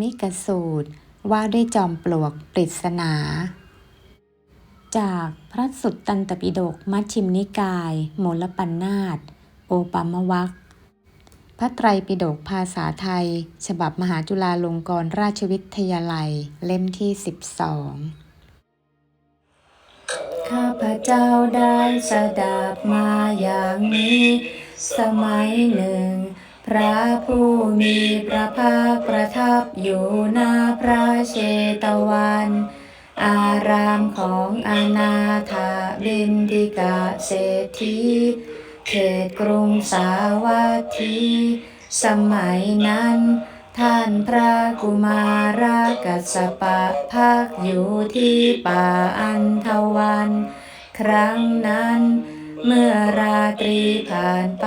มิกสูตร ว่าด้วยจอมปลวกปริศนา จากพระสุตตันตปิฎกมัชฌิมนิกายโมลปันนาตโอปัมมวัคพระไตรปิฎกภาษาไทย ฉบับมหาจุฬาลงกรณราชวิทยาลัย เล่มที่ 12 ข้าพเจ้าได้สดับมาอย่างนี้ สมัยหนึ่ง พระผู้มีพระภาคประทับอยู่หน้าพระเชตวัน อารามของอนาถาบินดิกาเศรษฐีเขตกรุงสาวัตถี สมัยนั้น ท่านพระกุมารกัสสปะพักอยู่ที่ป่าอันทวัน ครั้งนั้น เมื่อราตรีผ่านไป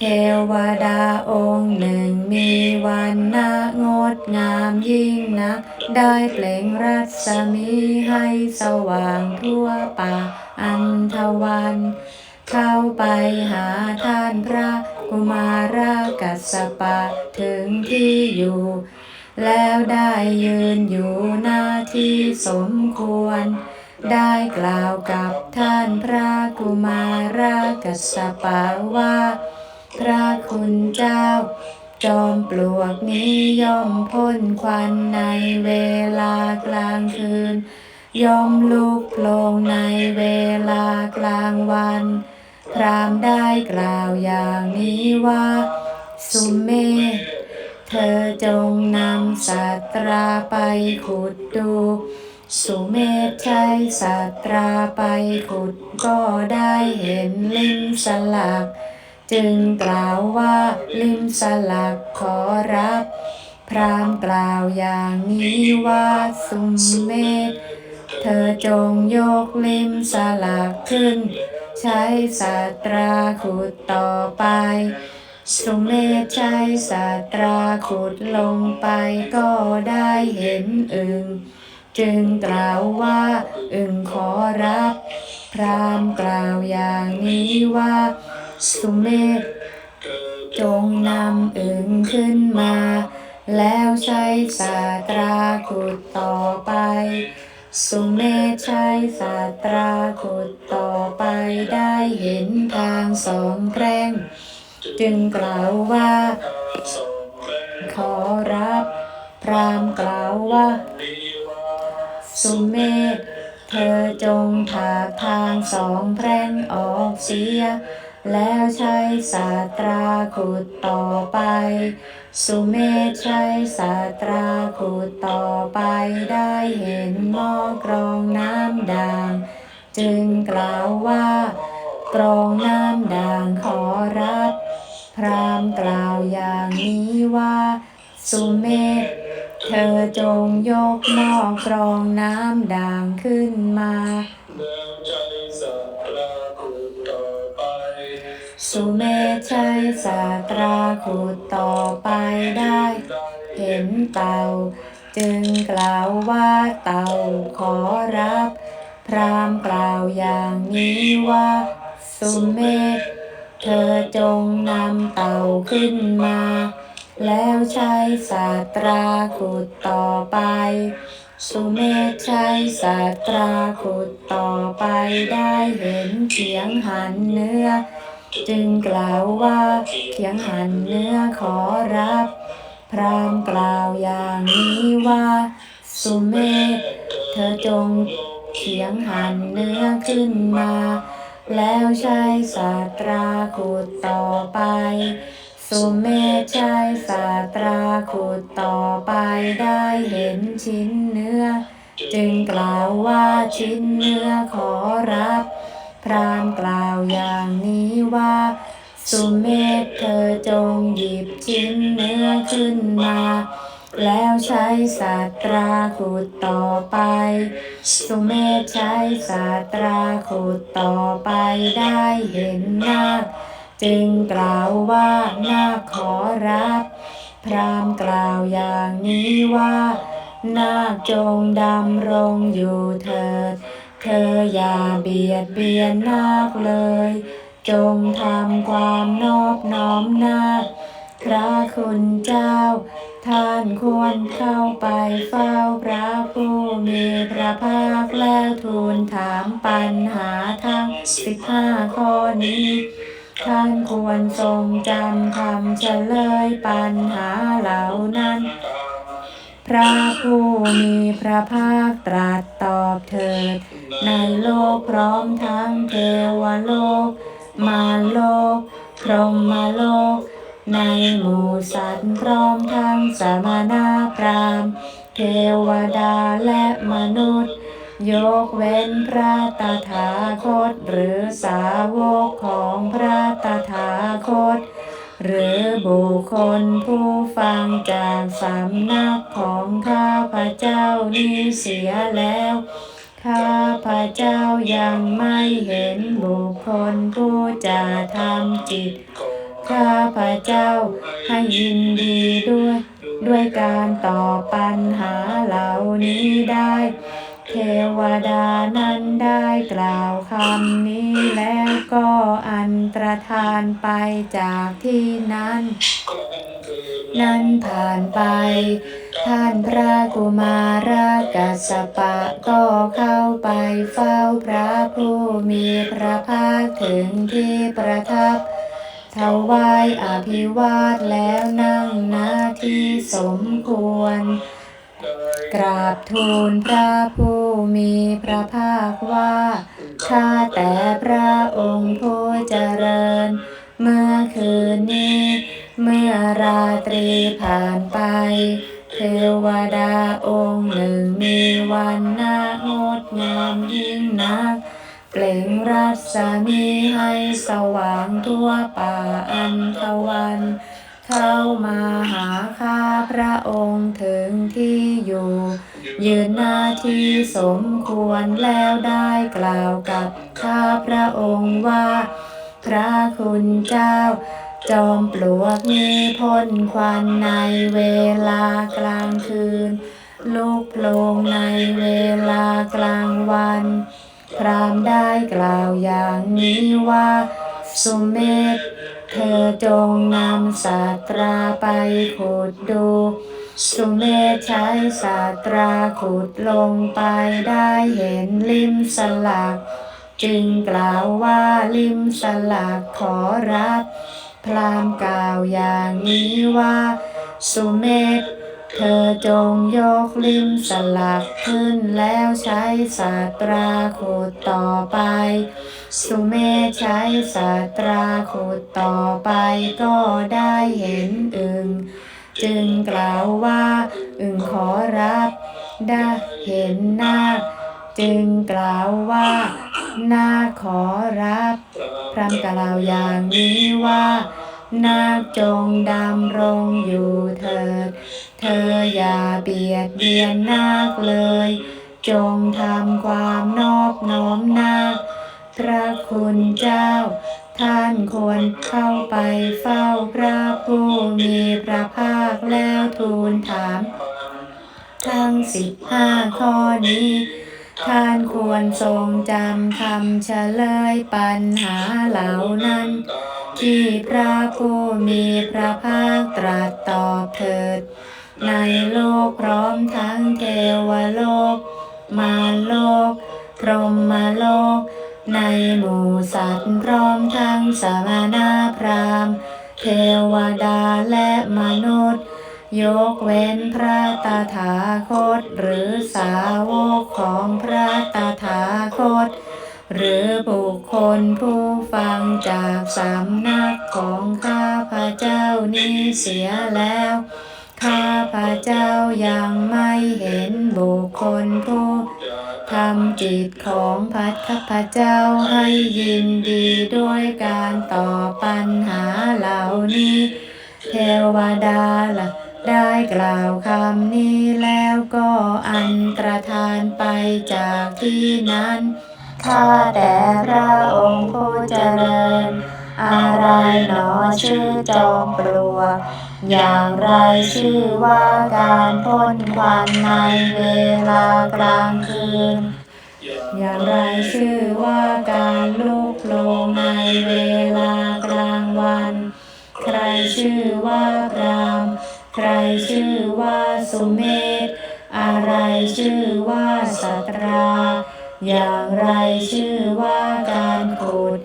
เทวดาองค์หนึ่งมีวันนะงดงามยิ่งนัก ได้เปล่งรัศมีให้สว่างทั่วป่าอันทวัน เข้าไปหาท่านพระกุมารกัสปะถึงที่อยู่ แล้วได้ยืนอยู่หน้าที่สมควร ได้กล่าวกับท่านพระกุมารกัสปะว่า พระคุณเจ้า จอมปลวกนี้ย่อมพ่นควันในเวลากลางคืน ย่อมลุกโผล่ในเวลากลางวัน พรามได้กล่าวอย่างนี้ว่า สุเมธเธอจงนำสัตราไปขุดดู สุเมธใช้สัตราไปขุดก็ได้เห็นลิมสลัก จึงกล่าวว่าลิมสลักขอรับ พรามกล่าวอย่างนี้ว่าสุเมธเธอจงยกลิมสลักขึ้น ใช้สัตราขุดต่อไป สุเมธใช้สัตราขุดลงไปก็ได้เห็นอึงจึงกล่าวว่าอึงขอรับ พรามกล่าวอย่างนี้ว่า สุเมธจงนำอึงขึ้นมา แล้วใช้สาตราขุดต่อไป สุเมธใช้สาตราขุดต่อไปได้เห็นทางสองแพร่ง จึงกล่าวว่า ขอรับ พรามกล่าวว่า สุเมธเธอจงถากทางสองแพร่งออกเสีย แล้วใช้สาตราขุดต่อไป สุเมธใช้สาตราขุดต่อไปได้เห็นหม้อกรองน้ำด่าง จึงกล่าวว่ากรองน้ำด่างขอรับ พรามกล่าวอย่างนี้ว่า สุเมธเธอจงยกหม้อกรองน้ำด่างขึ้นมา สุเมธใช้สาตราขุดต่อไปได้ เห็นเต่า จึงกล่าวว่าเต่าขอรับ พรามกล่าวอย่างนี้ว่า สุเมธเธอจงนำเต่าขึ้นมา แล้วใช้สาตราขุดต่อไป สุเมธใช้สาตราขุดต่อไปได้เห็นเขียงหันเนื้อ จึงกล่าวว่าเขียงหันเนื้อขอรับ พรามกล่าวอย่างนี้ว่า สุเมธเธอจงเขียงหันเนื้อขึ้นมา แล้วใช้สาตราขุดต่อไป สุเมธใช้สาตราขุดต่อไปได้เห็นชิ้นเนื้อ จึงกล่าวว่าชิ้นเนื้อขอรับ รามกล่าวอย่างนี้ว่า สุเมธเธอจงหยิบชิ้นเนื้อขึ้นมา แล้วใช้สาตราขุดต่อไป สุเมธใช้สาตราขุดต่อไปได้เห็นนาคจึงกล่าวว่านาคขอรับ พรามกล่าวอย่างนี้ว่า นาคจงดำรงอยู่เถิด เธออย่าเบียดเบียนนาคเลย จงทำความนอบน้อมนาคพระคุณเจ้า ท่านควรเข้าไปเฝ้าพระผู้มีพระภาคแล้วทูลถามปัญหาทั้งสิบห้าข้อนี้ ท่านควรทรงจำคำเฉลยปัญหาเหล่านั้น พระผู้มีพระภาคตรัสตอบเถิด ในโลกพร้อมทั้งเทวโลก มาโลก พรหมโลก ในหมู่สัตว์พร้อมทั้งสมณพรามเทวดาและมนุษย์ ยกเว้นพระตถาคต หรือสาวกของพระตถาคต หรือบุคคลผู้ฟังจากสำนักของข้าพเจ้านี้เสียแล้ว ข้าพเจ้ายังไม่เห็นบุคคลผู้จะทำจิต ข้าพเจ้าให้ยินดีด้วย ด้วยการตอบปัญหาเหล่านี้ได้ เทวดานั้นได้กล่าวคำนี้แล้วก็อันตรธานไปจากที่นั้น นั้นผ่านไป ท่านพระกุมารกัสสปะก็เข้าไปเฝ้าพระผู้มีพระภาคถึงที่ประทับถวายอภิวาทแล้วนั่งหน้าที่สมควร กราบทูลพระผู้มีพระภาคว่าข้าแต่พระองค์ผู้เจริญ เมื่อคืนนี้ เมื่อราตรีผ่านไป เทวดาองค์หนึ่งมีวันนางดงามยิ่งนัก เปล่งรัศมีให้สว่างทั่วป่าอันทวัน เข้ามาหาข้าพระองค์ถึงที่อยู่ ยืนหน้าที่สมควรแล้วได้กล่าวกับข้าพระองค์ว่า พระคุณเจ้า จอมปลวกมีพ่นควันในเวลากลางคืน ลูกโลงในเวลากลางวัน พรามได้กล่าวอย่างนี้ว่า สุเมธ เธอจงนำศาสตราไปขุดดู สุเมธใช้ศาสตราขุดลงไปได้เห็นลิมสลัก จึงกล่าวว่าลิมสลักขอรับ พรามกล่าวอย่างนี้ว่า สุเมธ เธอจงยกลิ้มสลักขึ้นแล้วใช้ศาสตราขุดต่อไป สุเมใช้ศาสตราขุดต่อไปก็ได้เห็นอึงจึงกล่าวว่าอึงขอรับได้เห็นนาคจึงกล่าวว่านาคขอรับพรามกล่าวอย่างนี้ว่านาคจงดำรงอยู่เถิด เธออย่าเบียดเบียนนาคเลย จงทำความนอบน้อมนาคพระคุณเจ้า ท่านควรเข้าไปเฝ้าพระผู้มีพระภาคแล้วทูลถาม ทั้งสิบห้าข้อนี้ ท่านควรทรงจำคำเฉลยปัญหาเหล่านั้น ที่พระผู้มีพระภาคตรัสตอบเถิด ในโลกพร้อมทั้งเทวโลก มาโลก พรหมโลก ในหมู่สัตว์พร้อมทั้งสมณพราหมณ์ เทวดาและมนุษย์ ยกเว้นพระตถาคต หรือสาวกของพระตถาคต หรือบุคคลผู้ฟังจากสำนักของข้าพระเจ้านี้เสียแล้ว ข้าพระเจ้ายังไม่เห็นบุคคลผู้ทำจิตของพัทธพระเจ้าให้ยินดีด้วยการตอบปัญหาเหล่านี้ เทวดาละได้กล่าวคำนี้แล้วก็อันตรธานไปจากที่นั้นข้าแต่พระองค์ผู้เจริญ อะไรหนอชื่อจอมปลวก อย่างไรชื่อว่าการพ่นควันในเวลากลางคืน อย่างไรชื่อว่าการลุกโลงในเวลากลางวัน ใครชื่อว่าราม ใครชื่อว่าสุเมธอะไรชื่อว่าสัตรา อย่างไรชื่อว่าการขุด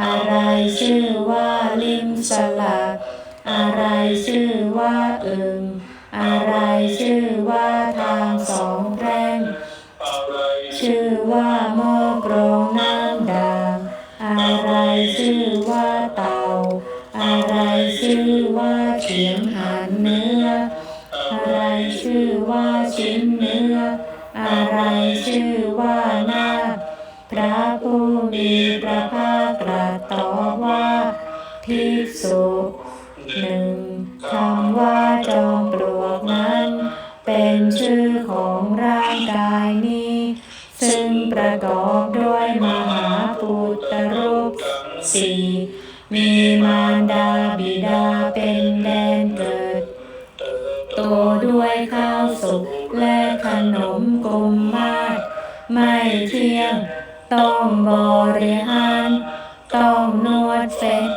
อะไรชื่อว่าลิมสลัก อะไรชื่อว่าอึงอะไรชื่อว่าทางสองแพร่งอะไรชื่อว่าหม้อกรองน้ำด่างอะไรชื่อว่าเต่าอะไรชื่อว่าเขียงหันเนื้อ อะไรชื่อว่าชิ้นเนื้อ อะไรชื่อว่าหน้า พระผู้มีพระภาคตรัสตอบว่าภิกษุำว่าจอมปลวกนั้น เป็นชื่อของร่างกายนี้ ซึ่งประกอบด้วยมหาปุตตรูปสี่มีมารดาบิดาเป็นแดนเกิด โตด้วยข้าวสุกและขนมกลมมาดไม่เที่ยง ต้องบริหาร ต้องนวดเสร็จ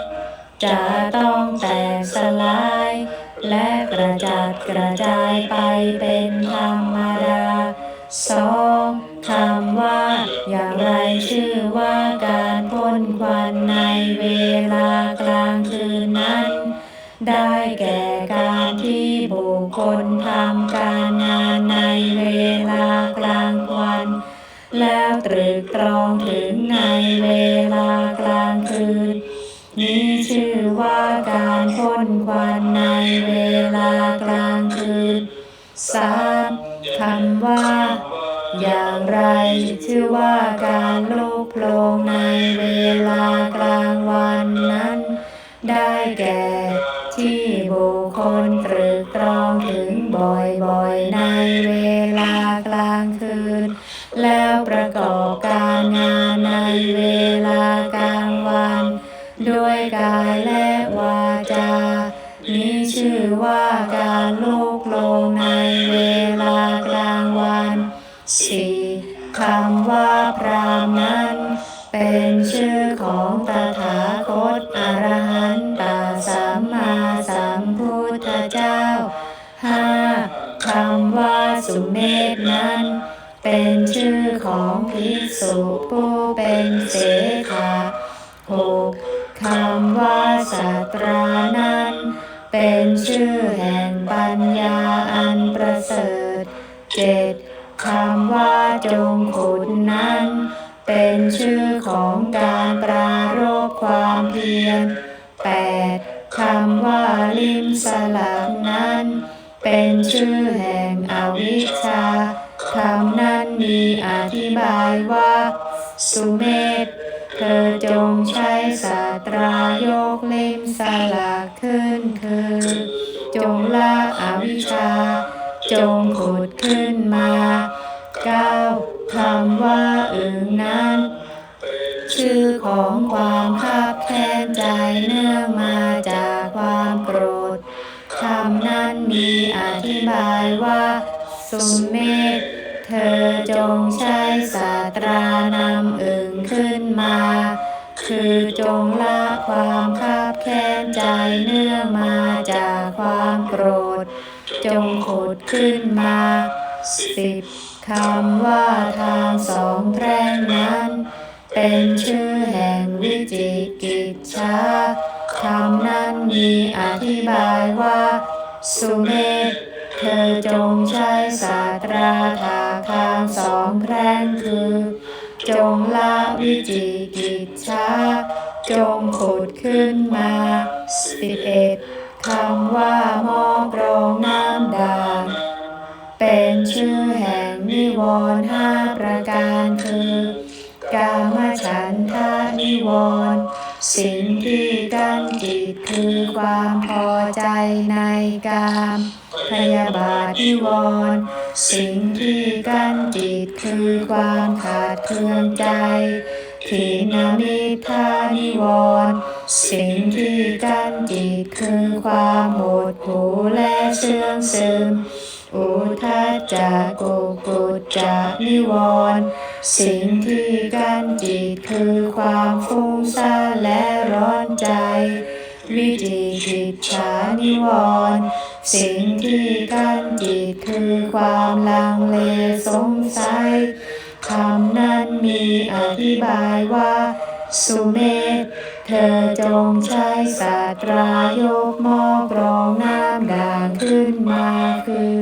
จะต้องแตกสลาย และกระจัดกระจายไปเป็นธรรมดาสองคำว่า อย่างไรชื่อว่าการพ่นควันในเวลากลางคืนนั้น ได้แก่การที่บุคคลทำการงานในเวลากลางวัน แล้วตรึกตรองถึงในเวลา ชื่อว่าการพ่นควันในเวลากลางคืนสามคำว่า อย่างไรชื่อว่าการลุกโลงในเวลากลางวันนั้น ได้แก่ที่บุคคลตรึกตรองถึงบ่อยๆ ในเวลากลางคืน แล้วประกอบการงานในเว กายและวาจา นี้ชื่อว่าการลุกลงในเวลากลางวันสี่คำว่าพรามนั้น เป็นชื่อของตถาคตอรหันตสัมมาสัมพุทธเจ้าห้าคำว่าสุเมธนั้น เป็นชื่อของภิกษุผู้เป็นเสขาหก คำว่าสัตรานั้น เป็นชื่อแห่งปัญญาอันประเสริฐเจ็ดคำว่าจงขุดนั้น เป็นชื่อของการปรารบความเพียรแปดคำว่าลิมสลักนั้น เป็นชื่อแห่งอวิชชาคำนั้นมีอธิบายว่า สุเมธ เธอจงใช้สาตรายกเล่มสลักขึ้นคือ จงละอวิชชา จงขุดขึ้นมาเก้าคำว่าอึงนั้น ชื่อของความคับแค้นใจเนื่องมาจากความโกรธคำนั้นมีอธิบายว่า สุเมธ เธอจงใช้สาตรานำอึ่งขึ้นมา คือจงละความคับแค้นใจเนื่องมาจากความโกรธ จงขุดขึ้นมาสิบคำว่าทางสองแพร่งนั้น เป็นชื่อแห่งวิจิกิจชาคำนั้นมีอธิบายว่า สุเมธเธอจงใช้สาตราทา ทางสองแพร่งคือ จงละวิจิกิจชาจงขุดขึ้นมาสิบเอ็ดคำว่ามอกรองน้ำด่างเป็นชื่อแห่งนิวรณ์ห้าประการคือกามฉันทานิวรณ์ สิ่งที่กั้นจิตคือความพอใจในกามพยาบาทนิวรณ์สิ่งที่กั้นจิตคือความขาดเคืองใจขีนามิทานิวรณ์สิ่งที่กั้นจิตคือความหมดหูและเสื่องซึม อุทัจจะกุกุจจะนิวรณ์สิ่งที่กั้นจิตคือความฟุ้งซ่านและร้อนใจ วิจิกิจฉานิวรณ์สิ่งที่กั้นจิตคือความลังเลสงสัยคำนั้นมีอธิบายว่า สุเมธเธอจงใช้สาตรายกหม้อกรองน้ำด่างขึ้นมาคือ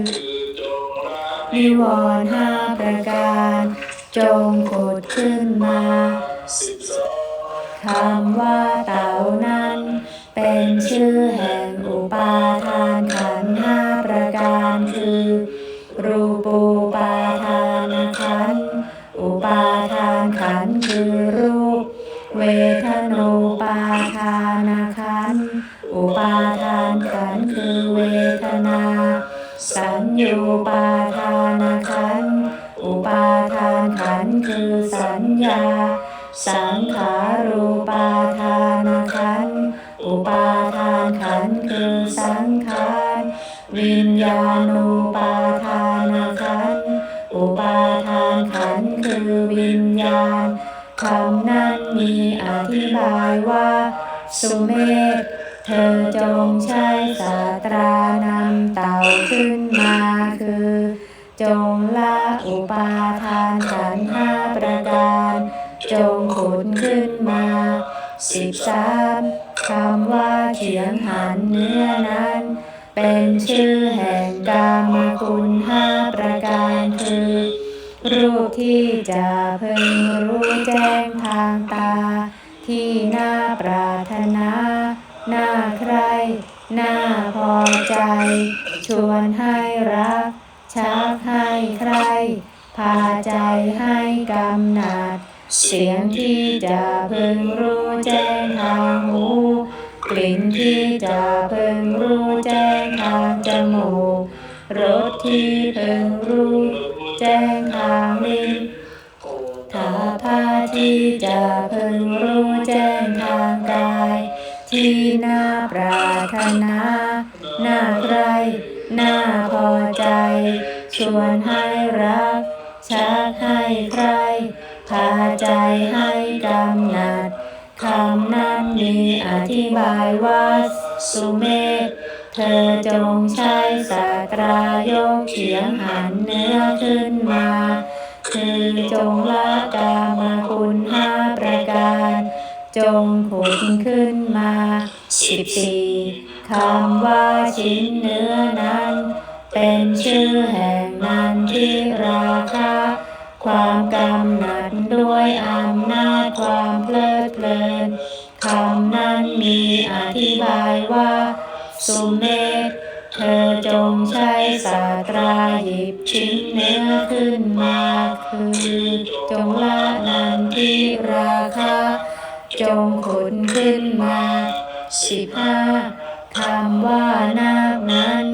นิวรณ์ห้าประการ จงขุดขึ้นมาคำว่าเต่านั้น เป็นชื่อแห่งอุปาทานขันห้าประการคื สัญญูปาทานขัน อุปาทานขันคือสัญญา สังขารูปาทานขัน อุปาทานขันคือสังขาร วิญญาณูปาทานขัน อุปาทานขันคือวิญญาณคำนั้นมีอธิบายว่า สุเมธ เธอจงใช้สาตรานำเต่าขึ้นมาคือ จงละอุปาทานขันห้าประการ จงขุดขึ้นมาสิบสามคำว่าเขียงหันเนื้อนั้น เป็นชื่อแห่งกามคุณห้าประการคือ รูปที่จะพึงรู้แจ้งทางตา ที่น่าปรารถนา น่าใคร น่าพอใจ ชวนให้รัก ชักให้ใคร พาใจให้กำหนัด เสียงที่จะพึงรู้แจ้งทางหูกลิ่นที่จะพึงรู้แจ้งทางจมูกรสที่พึงรู้แจ้งทางลิ้นถาพาที่จะพึงรู้ ที่น่าปรารถนา น่าใครน่าพอใจ ชวนให้รัก ชักให้ใคร พาใจให้กำหนัด คำนั้นมีอธิบายว่าสุเมธเธอจงใช้สาตรายกเขียงหันเนื้อขึ้นมา คือจงละกามคุณห้าประการ จงขุดขึ้นมาสิบสี่คำว่าชิ้นเนื้อนั้น เป็นชื่อแห่งนันทิราคะความกำหนัดด้วยอำนาจความเพลิดเพลินคำนั้นมีอธิบายว่า สุเมธเธอจงใช้สาตราหยิบชิ้นเนื้อขึ้นมาคือจงละนา จงขุนขึ้นมาสิบห้าคำว่านาคนั้น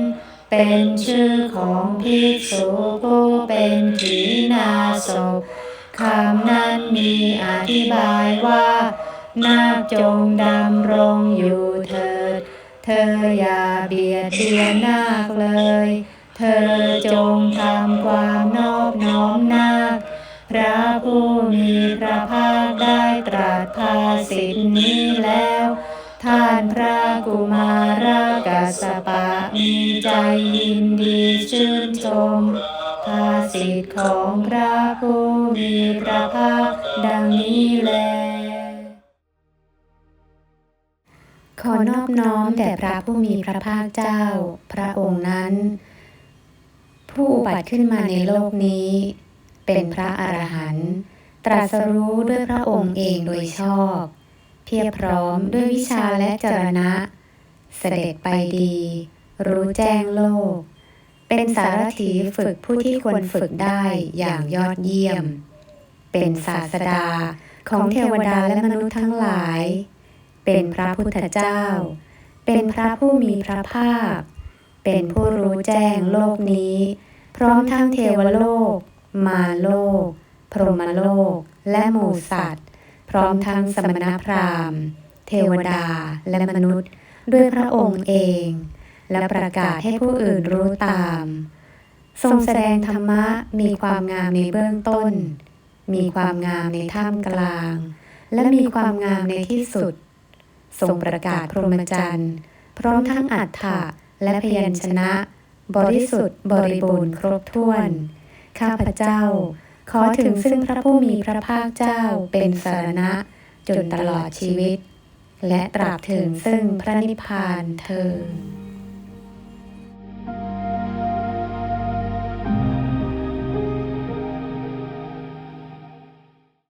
เป็นชื่อของภิกษุผู้เป็นขีณาศพคำนั้นมีอธิบายว่า นาคจงดำรงอยู่เถิด เธออย่าเบียดเบียนนาคเลย เธอจงทำความนอบน้อมนาค ระผู้มีพระภาคได้ตรัสภาสิทนี้แล้ว ท่านพระกุมารกัสปะมีใจยินดีชื่นชมภาสิทธิของพระผู้มีพระภาคดังนี้แล ขอนอบน้อมแด่พระผู้มีพระภาคเจ้า พระองค์นั้น ผู้อุบัติขึ้นมาในโลกนี้ เป็นพระอรหันต์ตรัสรู้ด้วยพระองค์เองโดยชอบ เพียบพร้อมด้วยวิชาและจรณะ เสด็จไปดี รู้แจ้งโลก เป็นสารถีฝึกผู้ที่ควรฝึกได้อย่างยอดเยี่ยม เป็นศาสดาของเทวดาและมนุษย์ทั้งหลาย เป็นพระพุทธเจ้า เป็นพระผู้มีพระภาค เป็นผู้รู้แจ้งโลกนี้ พร้อมทั้งเทวโลก มาโลก พรหมโลก และหมู่สัตว์ พร้อมทั้งสมณพราหมณ์ เทวดาและมนุษย์ ด้วยพระองค์เอง และประกาศให้ผู้อื่นรู้ตาม ทรงแสดงธรรมะมีความงามในเบื้องต้น มีความงามในท่ามกลาง และมีความงามในที่สุด ทรงประกาศพรหมจรรย์พร้อมทั้งอัฏฐะและพยัญชนะ บริสุทธิ์บริบูรณ์ครบถ้วน ข้าพเจ้า ขอถึงซึ่งพระผู้มีพระภาคเจ้าเป็นสารณะ จนตลอดชีวิต และตราบถึงซึ่งพระนิพพานเธอ